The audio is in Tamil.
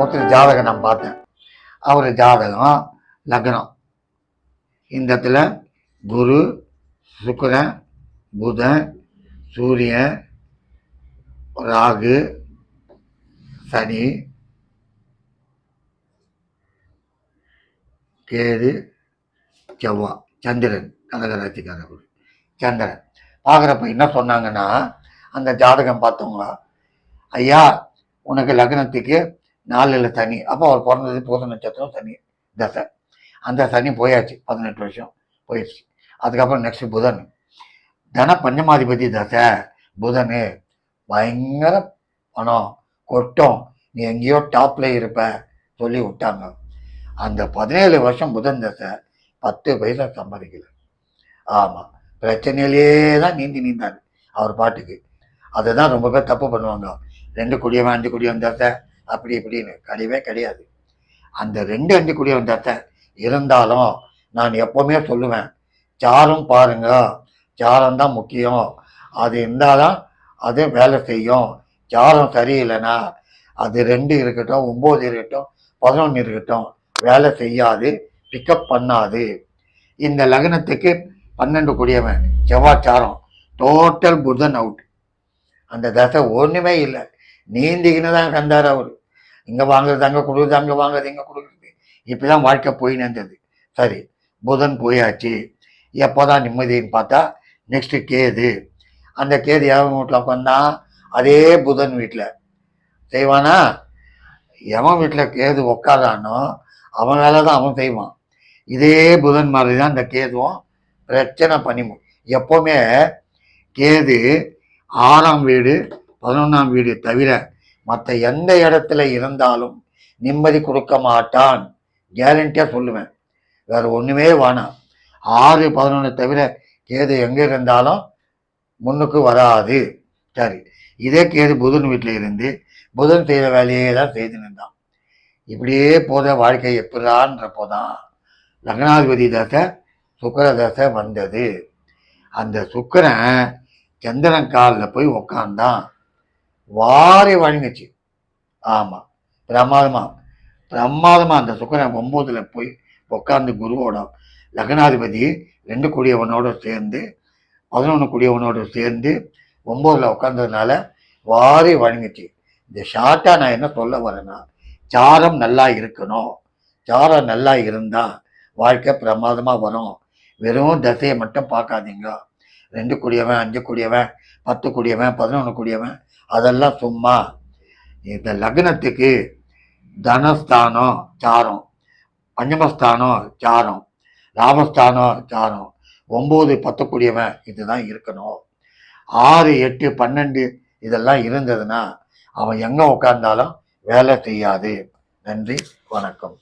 ஒருத்தர் ஜாதகம் நான் பார்த்தேன். அவர் ஜாதகம் லக்னம். இந்த இடத்துல குரு சுக்கரன் புதன் சூரியன் ராகு சனி கேது செவ்வா சந்திரன் கடகராட்சிக்காரர் சந்திரன். பார்க்குறப்ப என்ன சொன்னாங்கன்னா அந்த ஜாதகம் பார்த்தவங்க ஐயா உனக்கு லக்னத்துக்கு நாலில் சனி அப்போ அவர் பிறந்தது பூத நட்சத்திரம் சனி தசை அந்த சனி போயாச்சு பதினெட்டு வருஷம் போயிடுச்சு அதுக்கப்புறம் நெக்ஸ்ட் புதன். தன பஞ்சமாதிபதி தசை புதன். பயங்கர பணம் கொட்டும். நீ எங்கேயோ டாப்பில் இருப்ப சொல்லி விட்டாங்க. அந்த பதினேழு வருஷம் புதன் தசை பத்து பைசா சம்பாதிக்கல. ஆமாம் பிரச்சனையிலே தான் நீந்தி நீந்தார். அவர் பாட்டுக்கு. அதுதான் ரொம்ப பேர் தப்பு பண்ணுவாங்க. ரெண்டு குடியவன் அஞ்சு குடியவன் தசை அப்படி இப்படின்னு. கிடையவே கிடையாது. அந்த ரெண்டு அஞ்சு குடியவன் தசை இருந்தாலும் நான் எப்போவுமே சொல்லுவேன் சாரம் பாருங்க. சாரம் தான் முக்கியம். அது இருந்தால்தான் அது வேலை செய்யும். சாரம் சரியில்லைனா அது ரெண்டு இருக்கட்டும் ஒம்பது இருக்கட்டும் பதினொன்று இருக்கட்டும். வேலை செய்யாது பிக்கப் பண்ணாது. இந்த லக்னத்துக்கு பன்னெண்டு குடியவன் செவ்வாய்ச்சாரம் டோட்டல் புதன் அவுட் அந்த தசை ஒன்றுமே இல்லை. நீந்திக்கின்னு தான் கந்தார் அவர். இங்கே வாங்குறது அங்கே கொடுக்குறது அங்கே வாங்குறது இங்கே கொடுக்குறது. இப்போ தான் வாழ்க்கை போயின்னு இருந்தது சரி புதன் போயாச்சு. எப்போ தான் நிம்மதின்னு பார்த்தா நெக்ஸ்ட்டு கேது. அந்த கேது எவன் வீட்டில் உட்காந்தான் அதே புதன் வீட்டில். செய்வானா? எவன் வீட்டில் கேது உக்காதானோ அவன் வேலை தான் அவன் செய்வான். இதே புதன் மாதிரி தான் இந்த கேதுவும் பிரச்சனை பண்ணி எப்போவுமே கேது ஆறாம் வீடு பதினொன்றாம் வீடு தவிர மற்ற எந்த இடத்துல இருந்தாலும் நிம்மதி கொடுக்க மாட்டான். கேரண்டியாக சொல்லுவேன். வேற ஒன்றுமே வேணாம். ஆறு பதினொன்று தவிர கேது எங்கே இருந்தாலும் முன்னுக்கு வராது. சரி இதே கேது புதன் வீட்டில் இருந்து புதன் செய்த வேலையே தான் செய்து நின்றான் இப்படியே போத வாழ்க்கை எப்படான்றப்போ தான் லக்னாதிபதி தசை சுக்கர தசை வந்தது. அந்த சுக்கரன் சந்திரன் காலில் போய் உக்காந்தான். வாரி வழங்குச்சு. ஆமாம் பிரமாதமாக பிரமாதமாக அந்த சுக்கரன் ஒம்போதில் போய் உட்காந்து குருவோட லக்னாதிபதி ரெண்டு கூடியவனோட சேர்ந்து பதினொன்று கூடியவனோட சேர்ந்து ஒம்போதில் உட்காந்ததுனால வாரி வழங்குச்சு. இந்த ஷார்ட்டாக நான் என்ன சொல்ல வரேன்னா சாரம் நல்லா இருக்கணும். சாரம் நல்லா இருந்தால் வாழ்க்கை பிரமாதமாக வரும். வெறும் தசையை மட்டும் பார்க்காதீங்க. ரெண்டு குடியவன் அஞ்சு குடியவன் பத்து குடியவன் பதினொன்று குடியவன் அதெல்லாம் சும்மா. இந்த லக்னத்துக்கு தனஸ்தானம் சாரம். பஞ்சமஸ்தானம் சாரம். லாபஸ்தானம் சாரம். ஒம்பது பத்தக்கூடியவன் இதுதான் இருக்கணும். ஆறு எட்டு பன்னெண்டு இதெல்லாம் இருந்ததுன்னா அவன் எங்கே உட்கார்ந்தாலும் வேலை செய்யாது. நன்றி வணக்கம்.